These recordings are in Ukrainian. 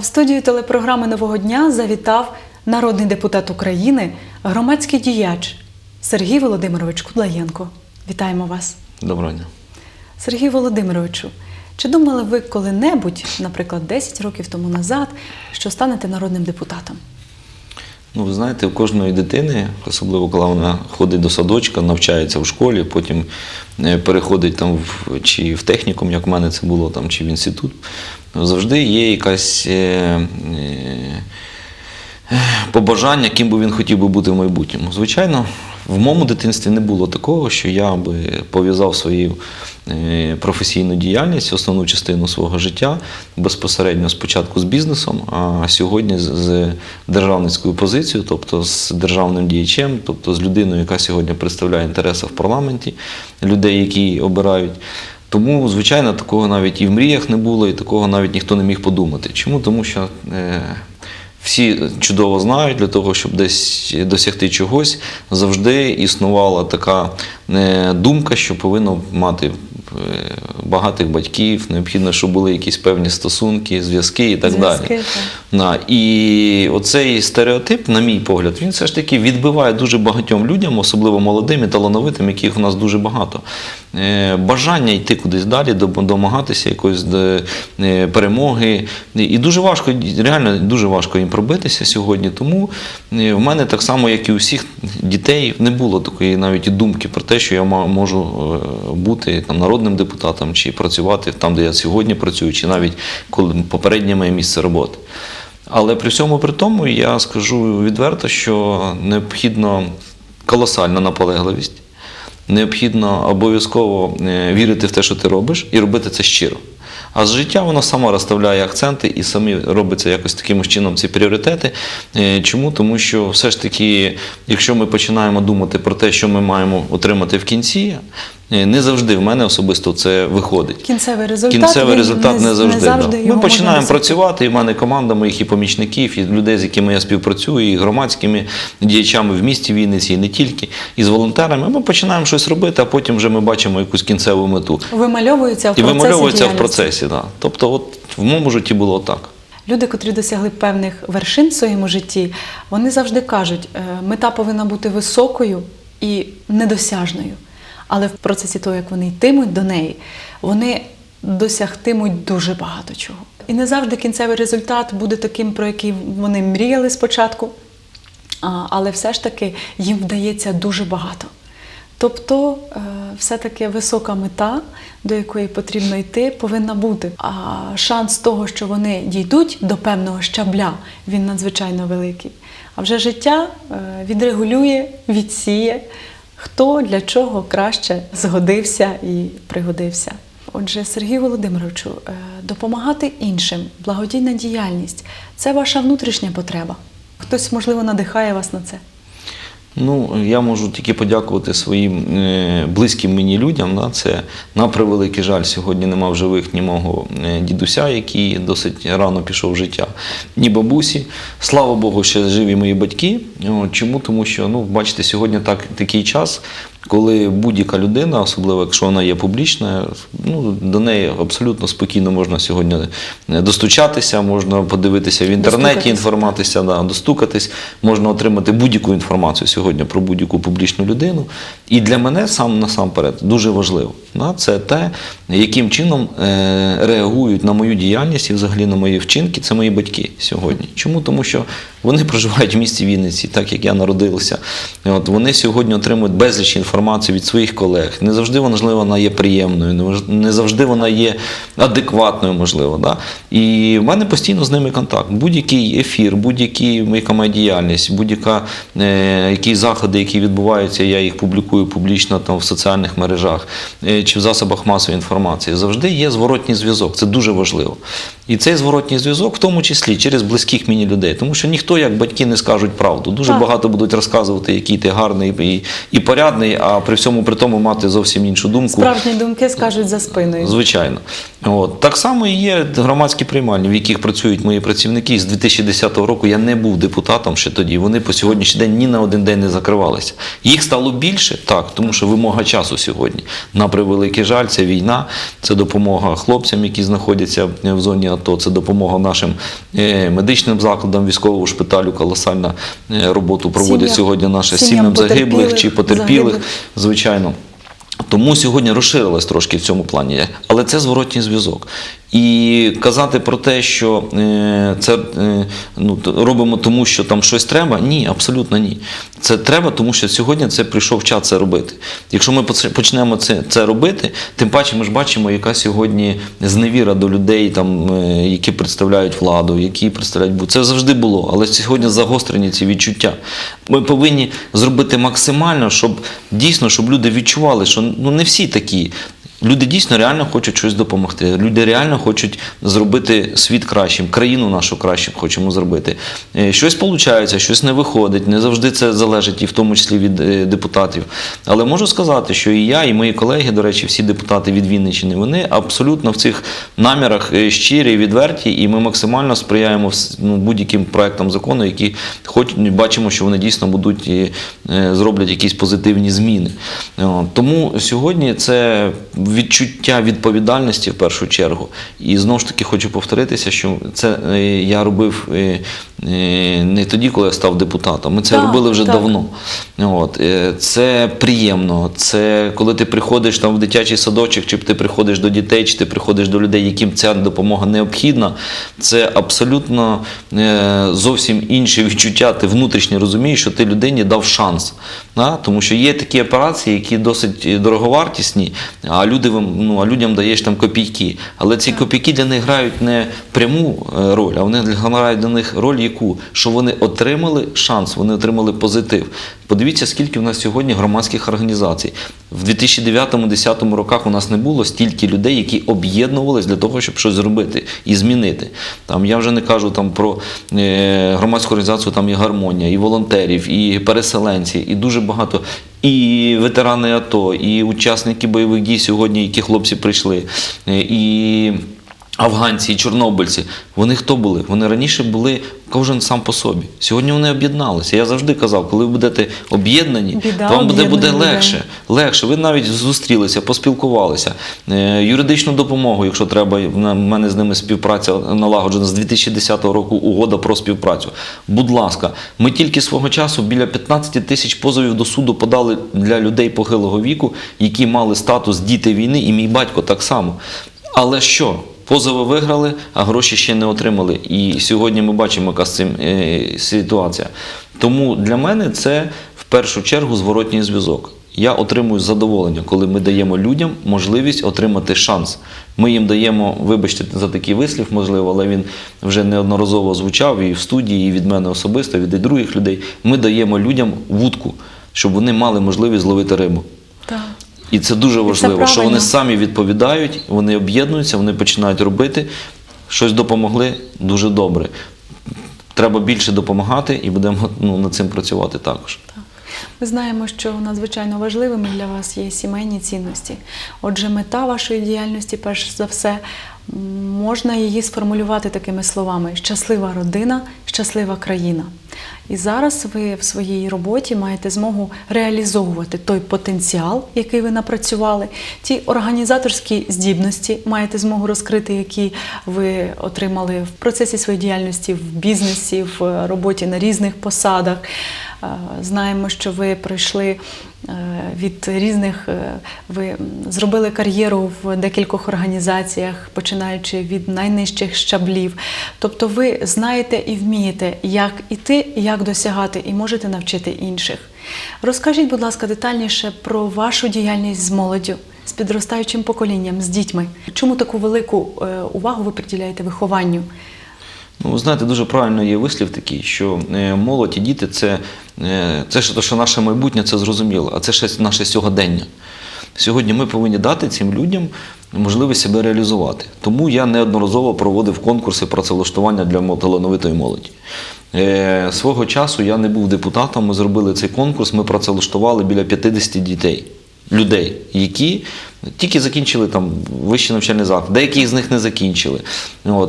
А в студію телепрограми Нового дня завітав народний депутат України, громадський діяч Сергій Володимирович Кудлаєнко. Вітаємо вас. Доброго дня. Сергій Володимировичу, чи думали ви коли-небудь, наприклад, 10 років тому назад, що станете народним депутатом? Ну, ви знаєте, у кожної дитини, особливо коли вона ходить до садочка, навчається в школі, потім е, переходить там в, чи в технікум, як в мене це було, там, чи в інститут, завжди є якась е, е, побажання, ким би він хотів би бути в майбутньому. Звичайно, в моєму дитинстві не було такого, що я би пов'язав свою е, професійну діяльність, основну частину свого життя безпосередньо спочатку з бізнесом, а сьогодні з державницькою позицією, тобто з державним діячем, тобто з людиною, яка сьогодні представляє інтереси в парламенті, людей, які обирають. Тому, звичайно, такого навіть і в мріях не було, і такого навіть ніхто не міг подумати. Чому? Тому що е, всі чудово знають, для того, щоб десь досягти чогось, завжди існувала така е, думка, що повинно мати е, багатих батьків, необхідно, щоб були якісь певні стосунки, зв'язки і так Зв'язки, далі. так. І оцей стереотип, на мій погляд, він все ж таки відбиває дуже багатьом людям, особливо молодим і талановитим, яких у нас дуже багато. Е, Бажання йти кудись далі, домагатися якоїсь е, перемоги. І- дуже важко, реально дуже важко їм пробитися сьогодні. Тому е, в мене так само, як і у всіх дітей, не було такої навіть думки про те, що я можу бути там, народним депутатом чи працювати там, де я сьогодні працюю, чи навіть коли попереднє моє місце роботи. Але при всьому при тому я скажу відверто, що необхідно колосальна наполегливість, необхідно обов'язково е, вірити в те, що ти робиш, і робити це щиро. А з життя воно само розставляє акценти і самі робиться якось таким чином ці пріоритети. Е, Чому? Тому що все ж таки, якщо ми починаємо думати про те, що ми маємо отримати в кінці, е, не завжди в мене особисто це виходить. Кінцевий результат, Кінцевий результат не, завжди. да. його Ми починаємо працювати, і в мене команда моїх і помічників, і людей, з якими я співпрацюю, і громадськими діячами в місті Вінниці, і не тільки, і з волонтерами. Ми починаємо щось робити, а потім вже ми бачимо якусь кінцеву мету. Вимальовується в І процесі вимальовується в діяльності. Процесі. Да. Тобто, от в моєму житті було так. Люди, котрі досягли певних вершин в своєму житті, вони завжди кажуть, е, мета повинна бути високою і недосяжною. Але в процесі того, як вони йтимуть до неї, вони досягтимуть дуже багато чого. І не завжди кінцевий результат буде таким, про який вони мріяли спочатку, але все ж таки їм вдається дуже багато. Тобто, е, все-таки висока мета, до якої потрібно йти, повинна бути. А шанс того, що вони дійдуть до певного щабля, він надзвичайно великий. А вже життя е, відрегулює, відсіє, хто для чого краще згодився і пригодився. Отже, Сергію Володимировичу, е, допомагати іншим, благодійна діяльність це ваша внутрішня потреба. Хтось, можливо, надихає вас на це. Ну, я можу тільки подякувати своїм е, близьким мені людям. Да. Це на превеликий жаль, сьогодні нема в живих ні мого е, дідуся, який досить рано пішов в життя, ні бабусі. Слава Богу, ще живі мої батьки. Чому? Тому що, ну, бачите, сьогодні так, такий час, коли будь-яка людина, особливо якщо вона є публічна, ну, до неї абсолютно спокійно можна сьогодні е, достучатися, можна подивитися в інтернеті інформатися, да, достукатись, можна отримати будь-яку інформацію сьогодні про будь-яку публічну людину. І для мене сам насамперед дуже важливо. Це те, яким чином е, реагують на мою діяльність і взагалі на мої вчинки. Це мої батьки сьогодні. Чому? Тому що вони проживають в місті Вінниці, так як я народився. От вони сьогодні отримують безліч інформації від своїх колег. Не завжди можливо, вона є приємною, не завжди вона є адекватною, можливо. Да? І в мене постійно з ними контакт. Будь-який ефір, будь-яка моя діяльність, будь-яка е, які заходи, які відбуваються, я їх публікую публічно там в соціальних мережах е, чи в засобах масової інформації. Завжди є зворотній зв'язок. Це дуже важливо. І цей зворотній зв'язок, в тому числі через близьких мені людей, тому що ніхто, як батьки, не скажуть правду. Дуже Так. багато будуть розказувати, який ти гарний і, і порядний, а при всьому при тому мати зовсім іншу думку. Справжні думки скажуть за спиною. Звичайно. От. Так само і є громадські приймальні, в яких працюють мої працівники. З 2010 року я не був депутатом ще тоді. Вони по сьогоднішній день ні на один день не закривалися. Їх стало більше, так, тому що вимога часу сьогодні. На превеликий жаль, це війна, це допомога хлопцям, які знаходяться в зоні АТО, це допомога нашим е, медичним закладам, військовому шпиталю, колосальна е, роботу проводять сьогодні наші сім'ям загиблих чи потерпілих, загиблих. звичайно. Тому сьогодні розширилось трошки в цьому плані, але це зворотній зв'язок. І казати про те, що е, це е, ну, робимо тому, що там щось треба, ні, абсолютно ні. Це треба, тому що сьогодні це прийшов час це робити. Якщо ми почнемо це, це робити, тим паче ми ж бачимо, яка сьогодні зневіра до людей, там, е, які представляють владу, які представляють бу- Це завжди було, але сьогодні загострені ці відчуття. Ми повинні зробити максимально, щоб дійсно, щоб люди відчували, що ну не всі такі. Люди дійсно реально хочуть щось допомогти. Люди реально хочуть зробити світ кращим, країну нашу кращим хочемо зробити. Е, Щось виходить, щось не виходить. Не завжди це залежить і в тому числі від е, депутатів. Але можу сказати, що і я, і мої колеги, до речі, всі депутати від Вінниччини, вони абсолютно в цих намірах е, щирі, відверті, і ми максимально сприяємо ну, будь-яким проектам закону, які хоч бачимо, що вони дійсно будуть зроблять якісь позитивні зміни. Тому сьогодні це відчуття відповідальності в першу чергу. І знову ж таки хочу повторитися, що це е, я робив е, е, не тоді, коли я став депутатом. Ми це Так, робили вже так. давно. От, це приємно. Це коли ти приходиш там в дитячий садочок, чи ти приходиш до дітей, чи ти приходиш до людей, яким ця допомога необхідна. Це абсолютно зовсім інше відчуття. Ти внутрішньо розумієш, що ти людині дав шанс. Тому що є такі операції, які досить дороговартісні, а, люди, вам- ну, а людям даєш там копійки. Але ці копійки для них грають не пряму е, роль, а вони грають для них роль яку? Що вони отримали шанс, вони отримали позитив. Подивіться, скільки в нас сьогодні громадських організацій. В 2009-2010 роках у нас не було стільки людей, які об'єднувались для того, щоб щось зробити і змінити. Там я вже не кажу там про е, громадську організацію, там і гармонія, і волонтерів, і переселенці, і дуже багато. І ветерани АТО, і учасники бойових дій сьогодні, які хлопці прийшли, е, і афганці, і чорнобильці. Вони хто були? Вони раніше були кожен сам по собі. Сьогодні вони об'єдналися. Я завжди казав, коли ви будете об'єднані, то вам буде, буде легше. Легше. Ви навіть зустрілися, поспілкувалися. Е, Юридичну допомогу, якщо треба, в мене з ними співпраця налагоджена з 2010 року угода про співпрацю. Будь ласка, ми тільки свого часу біля 15 тисяч позовів до суду подали для людей похилого віку, які мали статус діти війни, і мій батько так само. Але що? Позови виграли, а гроші ще не отримали. І сьогодні ми бачимо, яка з цим е, ситуація. Тому для мене це в першу чергу зворотній зв'язок. Я отримую задоволення, коли ми даємо людям можливість отримати шанс. Ми їм даємо, вибачте за такий вислів, можливо, але він вже неодноразово звучав і в студії, і від мене особисто, і від других людей. Ми даємо людям вудку, щоб вони мали можливість зловити рибу. Так. І це дуже це важливо, що вони самі відповідають, вони об'єднуються, вони починають робити. Щось допомогли дуже добре. Треба більше допомагати і будемо ну, над цим працювати також. Ми знаємо, що надзвичайно важливими для вас є сімейні цінності. Отже, мета вашої діяльності, перш за все, можна її сформулювати такими словами: щаслива родина, щаслива країна. І зараз ви в своїй роботі маєте змогу реалізовувати той потенціал, який ви напрацювали, ті організаторські здібності маєте змогу розкрити, які ви отримали в процесі своєї діяльності в бізнесі, в роботі на різних посадах. Е, Знаємо, що ви пройшли від різних, е, ви зробили кар'єру в декількох організаціях, починаючи від найнижчих щаблів. Тобто ви знаєте і вмієте, як іти, як досягати, і можете навчити інших. Розкажіть, будь ласка, детальніше про вашу діяльність з молоддю, з підростаючим поколінням, з дітьми. Чому таку велику е, увагу ви приділяєте вихованню? Ну, ви знаєте, дуже правильно є вислів такий, що е, молодь і діти це, е, це що, що наше майбутнє, це зрозуміло, а це ще наше сьогодення. Сьогодні ми повинні дати цим людям можливість себе реалізувати. Тому я неодноразово проводив конкурси працевлаштування для талановитої молоді. Е, свого часу я не був депутатом, ми зробили цей конкурс, ми працевлаштували біля 50 дітей, людей, які тільки закінчили там вищий навчальний заклад, деякі з них не закінчили.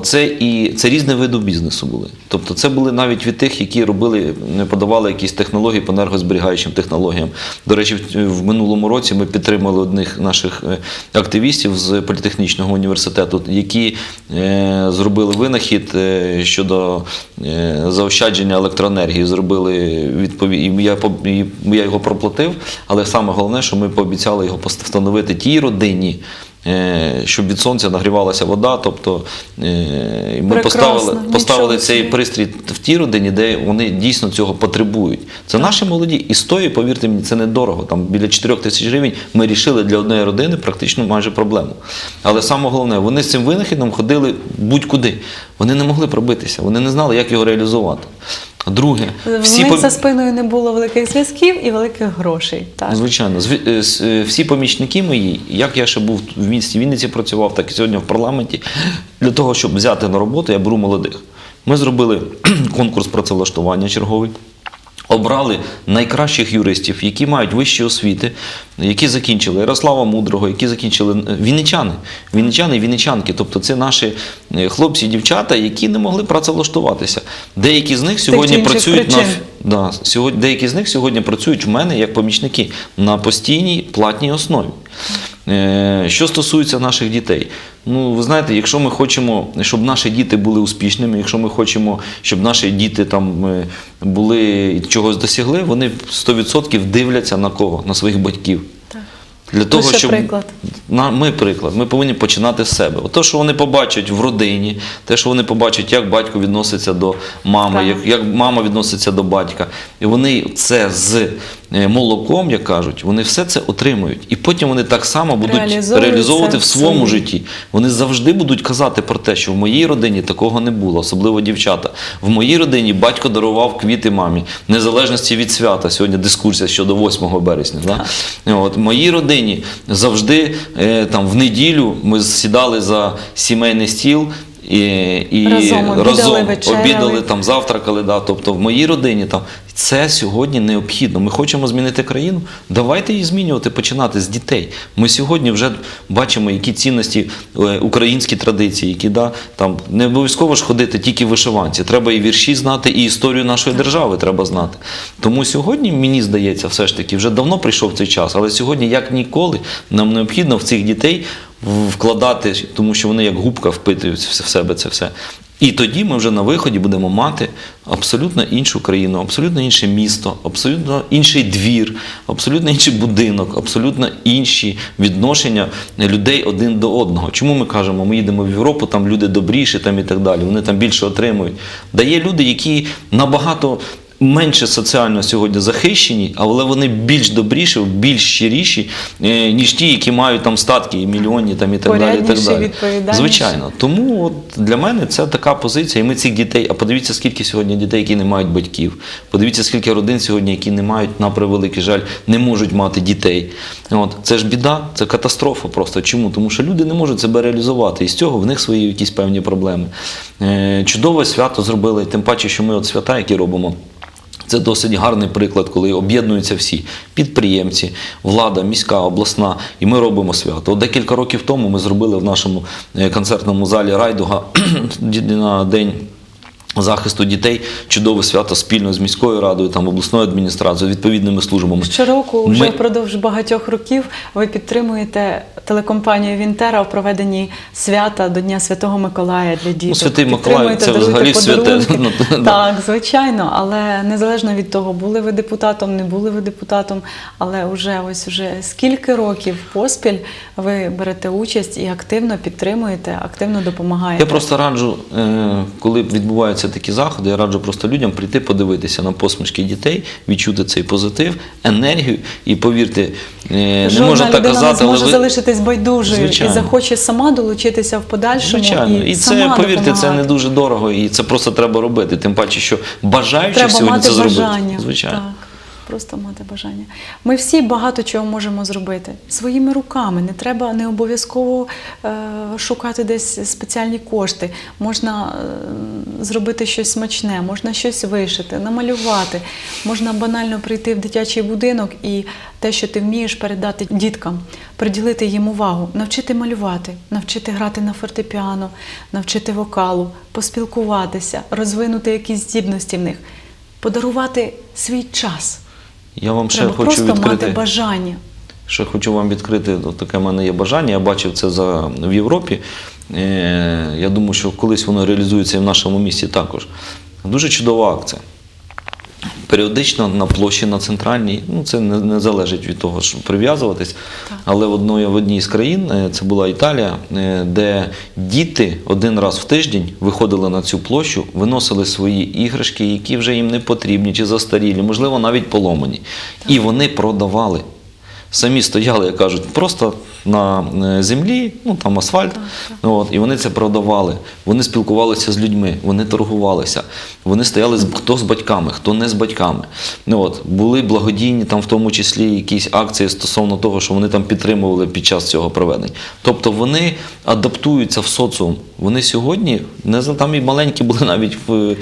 Це і це різні види бізнесу були. Тобто це були навіть від тих, які робили, подавали якісь технології по енергозберігаючим технологіям. До речі, в, минулому році ми підтримали одних наших е, активістів з політехнічного університету, які е, зробили винахід е, щодо заощадження електроенергії. Зробили відповідь. Я, його проплатив, але саме головне, що ми пообіцяли його пост- встановити тій родині. е, Щоб від сонця нагрівалася вода, тобто е, ми Прекрасно, поставили, поставили цей пристрій в тій родині, де вони дійсно цього потребують. Це наші молоді. І стоїть, повірте мені, це недорого. Там біля 4 тисяч гривень ми рішили для одної родини практично майже проблему. Але саме головне, вони з цим винахідом ходили будь-куди. Вони не могли пробитися, вони не знали, як його реалізувати. Друге, всі В них пом- за спиною не було великих зв'язків і великих грошей. Так? Звичайно, е, е, всі помічники мої, як я ще був в місті Вінниці працював, так і сьогодні в парламенті. Для того, щоб взяти на роботу, я беру молодих. Ми зробили конкурс працевлаштування черговий. Обрали найкращих юристів, які мають вищі освіти, які закінчили Ярослава Мудрого, які закінчили е, вінничани, вінничани і вінничанки. Тобто це наші е, хлопці і дівчата, які не могли працевлаштуватися. Деякі з них сьогодні працюють на. Да, сьогодні, деякі з них сьогодні працюють в мене як помічники на постійній платній основі. Е, Що стосується наших дітей, ну ви знаєте, якщо ми хочемо, щоб наші діти були успішними, якщо ми хочемо, щоб наші діти там е, були і чогось досягли, вони 100% дивляться на кого? На своїх батьків. Так. Для того, Лише щоб приклад. На, ми приклад. Ми повинні починати з себе. От те, що вони побачать в родині, те, що вони побачать, як батько відноситься до мами, Так. як, як мама відноситься до батька. І вони це з молоком, як кажуть, вони все це отримують. І потім вони так само будуть реалізовувати в своєму житті. Вони завжди будуть казати про те, що в моїй родині такого не було, особливо дівчата. В моїй родині батько дарував квіти мамі, в незалежності від свята. Сьогодні дискусія щодо 8 березня. Да? От, в моїй родині завжди е, там в неділю ми сідали за сімейний стіл. І, і Разом обідали, вечеряли. обідали, там завтракали. Да. Тобто в моїй родині там це сьогодні необхідно. Ми хочемо змінити країну. Давайте її змінювати, починати з дітей. Ми сьогодні вже бачимо, які цінності е, українські традиції, які да, там не обов'язково ж ходити тільки в вишиванці. Треба і вірші знати, і історію нашої держави треба знати. Тому сьогодні мені здається, все ж таки вже давно прийшов цей час, але сьогодні, як ніколи, нам необхідно в цих дітей вкладати, тому що вони як губка впитують в себе це все. І тоді ми вже на виході будемо мати абсолютно іншу країну, абсолютно інше місто, абсолютно інший двір, абсолютно інший будинок, абсолютно інші відношення людей один до одного. Чому ми кажемо, ми їдемо в Європу, там люди добріші там і так далі, вони там більше отримують. Да є люди, які набагато менше соціально сьогодні захищені, але вони більш добріші, більш щиріші, е, ніж ті, які мають там статки і мільйонні там і так далі. І так далі. Звичайно. Тому от для мене це така позиція. І ми цих дітей, а подивіться, скільки сьогодні дітей, які не мають батьків. Подивіться, скільки родин сьогодні, які не мають, на превеликий жаль, не можуть мати дітей. От це ж біда, це катастрофа просто. Чому? Тому що люди не можуть себе реалізувати, і з цього в них свої якісь певні проблеми. Е, чудове свято зробили, тим паче, що ми от свята, які робимо. Це досить гарний приклад, коли об'єднуються всі підприємці, влада, міська, обласна, і ми робимо свято. От декілька років тому ми зробили в нашому е, концертному залі Райдуга на день. Захисту дітей чудове свято спільно з міською радою, там обласною адміністрацією, відповідними службами. Щороку, вже Ми- впродовж багатьох років, ви підтримуєте телекомпанію Вінтера у проведенні свята до Дня Святого Миколая для діток. Ну, Святий Миколай це взагалі святе. Ну. Так, звичайно, але незалежно від того, були ви депутатом, не були ви депутатом, але вже ось вже скільки років поспіль ви берете участь і активно підтримуєте, активно допомагаєте. Я просто раджу, е, коли відбуваються такі заходи, я раджу просто людям прийти подивитися на посмішки дітей, відчути цей позитив, енергію. І повірте, е, не Жодна можна так людина казати, не зможе але залишитись байдужою Звичайно. і захоче сама долучитися в подальшому. Звичайно, і, і це, сама повірте, це не дуже дорого, і це просто треба робити. Тим паче, що бажаючих Треба сьогодні мати це бажання. зробити. Звичайно. Так. Просто мати бажання. Ми всі багато чого можемо зробити своїми руками. Не треба не обов'язково е, шукати десь спеціальні кошти. Можна е, зробити щось смачне, можна щось вишити, намалювати. Можна банально прийти в дитячий будинок і те, що ти вмієш передати діткам, приділити їм увагу, навчити малювати, навчити грати на фортепіано, навчити вокалу, поспілкуватися, розвинути якісь здібності в них, подарувати свій час. Я вам ще Треба хочу просто відкрити. мати бажання. Ще хочу вам відкрити, таке в мене є бажання. Я бачив це за, в Європі. Е, я думаю, що колись воно реалізується і в нашому місті також. Дуже чудова акція. Періодично на площі на центральній, ну це не, не залежить від того, щоб прив'язуватись, але в одної в одній з країн, е, це була Італія, е, де діти один раз в тиждень виходили на цю площу, виносили свої іграшки, які вже їм не потрібні чи застарілі, можливо, навіть поломані. І вони продавали. Самі стояли, як кажуть, просто на е, землі, ну там асфальт. От, і вони це продавали. Вони спілкувалися з людьми, вони торгувалися. Вони стояли з хто з батьками, хто не з батьками. Ну, от, були благодійні, там в тому числі якісь акції стосовно того, що вони там підтримували під час цього проведення. Тобто вони адаптуються в соціум. Вони сьогодні не за- там і маленькі були навіть в,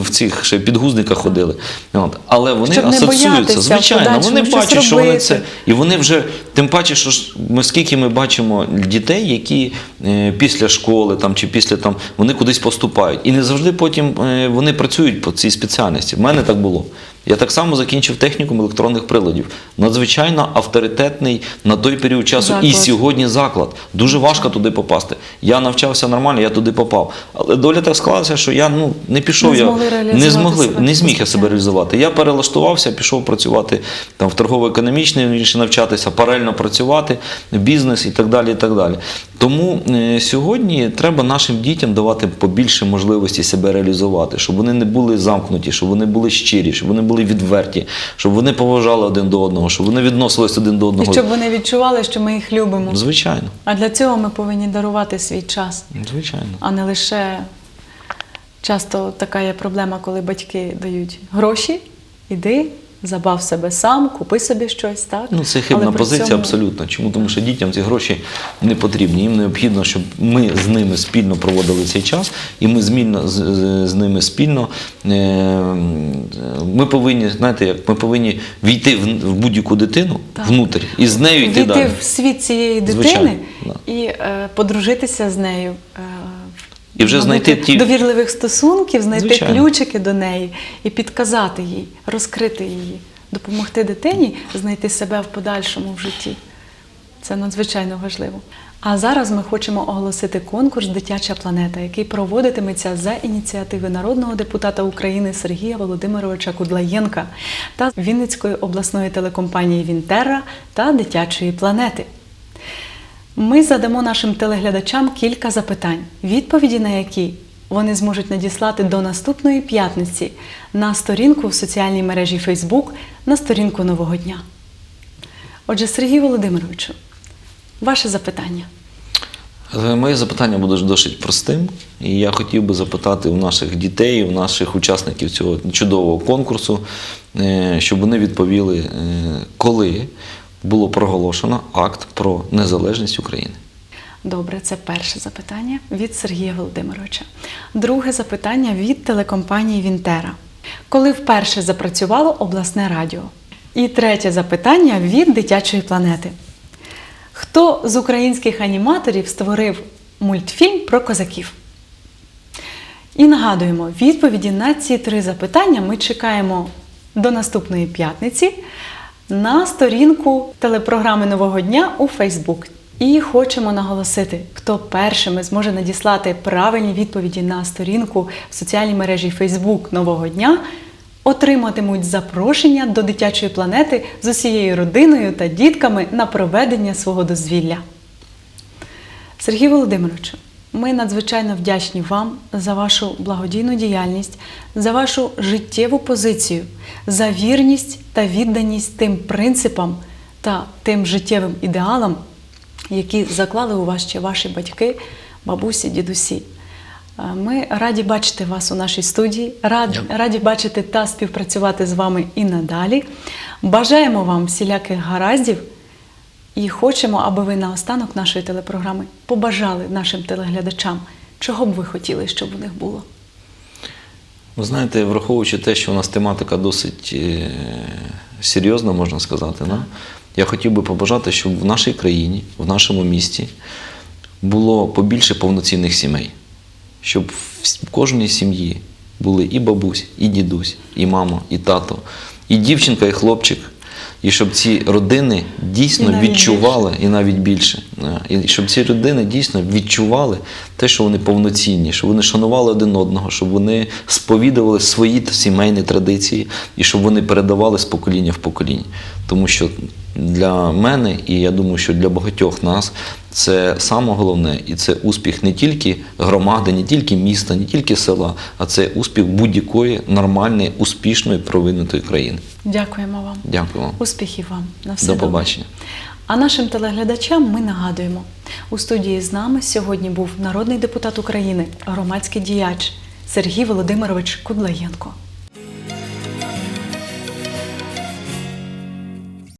в цих ще підгузниках ходили. От. Але вони Щоб асоціюються. боятися Звичайно, вони бачать, що вони це. І вони вже, тим паче, що ж ми скільки ми бачимо дітей, які е, після школи там, чи після там, вони кудись поступають. І не завжди потім е, вони працюють по цій спеціальності. В мене так було. Я так само закінчив технікум електронних приладів. Надзвичайно авторитетний на той період часу і сьогодні заклад. Дуже важко туди попасти. Я навчався нормально, я туди попав. Але доля так склалася, що я ну, не пішов. Не я, змогли не змогли, не зміг я себе реалізувати. Я перелаштувався, пішов працювати там в торгово-економічний навчатися, паралельно працювати, бізнес і так далі. І так далі. Тому е, сьогодні треба нашим дітям давати побільше можливості себе реалізувати, щоб вони не були замкнуті, щоб вони були щирі, щоб вони були відверті, щоб вони поважали один до одного, щоб вони відносились один до одного. І щоб вони відчували, що ми їх любимо. Звичайно, А для цього ми повинні дарувати свій час, звичайно. а не лише часто така є проблема, коли батьки дають гроші, іди, забав себе сам, купи собі щось, так? Ну, це хибна Але позиція цьому- абсолютно. Чому? Тому що дітям ці гроші не потрібні. Їм необхідно, щоб ми з ними спільно проводили цей час, і ми змільно, з, з- з ними спільно. Е, ми повинні, знаєте, як ми повинні війти в, в будь-яку дитину Так. внутрі і з нею йти Війти далі. в світ цієї дитини Звичайно, і е, подружитися з нею. І вже знайти ті- довірливих стосунків, знайти Звичайно. ключики до неї і підказати їй, розкрити її, допомогти дитині знайти себе в подальшому в житті. Це надзвичайно важливо. А зараз ми хочемо оголосити конкурс Дитяча планета, який проводитиметься за ініціативи народного депутата України Сергія Володимировича Кудлаєнка та Вінницької обласної телекомпанії Вінтерра та Дитячої планети. Ми задамо нашим телеглядачам кілька запитань, відповіді на які вони зможуть надіслати до наступної п'ятниці на сторінку в соціальній мережі Facebook на сторінку нового дня. Отже, Сергій Володимировичу, ваше запитання. Е, Моє запитання буде досить простим, і я хотів би запитати у наших дітей, у наших учасників цього чудового конкурсу, е, щоб вони відповіли, е, коли було проголошено акт про незалежність України. Добре, це перше запитання від Сергія Володимировича. Друге запитання від телекомпанії Вінтера. Коли вперше запрацювало обласне радіо? І третє запитання від дитячої планети. Хто з українських аніматорів створив мультфільм про козаків? І нагадуємо, відповіді на ці три запитання ми чекаємо до наступної п'ятниці на сторінку телепрограми Нового дня у Фейсбук. І хочемо наголосити, хто першими зможе надіслати правильні відповіді на сторінку в соціальній мережі Фейсбук Нового дня, отриматимуть запрошення до дитячої планети з усією родиною та дітками на проведення свого дозвілля. Сергій Володимировичу, ми надзвичайно вдячні вам за вашу благодійну діяльність, за вашу життєву позицію, за вірність та відданість тим принципам та тим життєвим ідеалам, які заклали у вас ще ваші батьки, бабусі, дідусі. Е, Ми раді бачити вас у нашій студії, рад, Дякую. раді бачити та співпрацювати з вами і надалі. Бажаємо вам всіляких гараздів і хочемо, аби ви наостанок нашої телепрограми побажали нашим телеглядачам, чого б ви хотіли, щоб у них було. Ви знаєте, враховуючи те, що у нас тематика досить е, серйозна, можна сказати, да? я хотів би побажати, щоб в нашій країні, в нашому місті було побільше повноцінних сімей, щоб в кожній сім'ї були і бабусь, і дідусь, і мама, і тато, і дівчинка, і хлопчик. І щоб ці родини дійсно відчували, і навіть більше. е, І щоб ці родини дійсно відчували те, що вони повноцінні, щоб вони шанували один одного, щоб вони сповідували свої сімейні традиції і щоб вони передавали з покоління в покоління. Тому що для мене, і я думаю, що для багатьох нас це саме головне, і це успіх не тільки громади, не тільки міста, не тільки села, а це успіх будь-якої нормальної, успішної, провинутої країни. Дякуємо вам. Дякую вам. Успіхів вам на все До добре. побачення. А нашим телеглядачам ми нагадуємо: у студії з нами сьогодні був народний депутат України, громадський діяч Сергій Володимирович Кудлаєнко.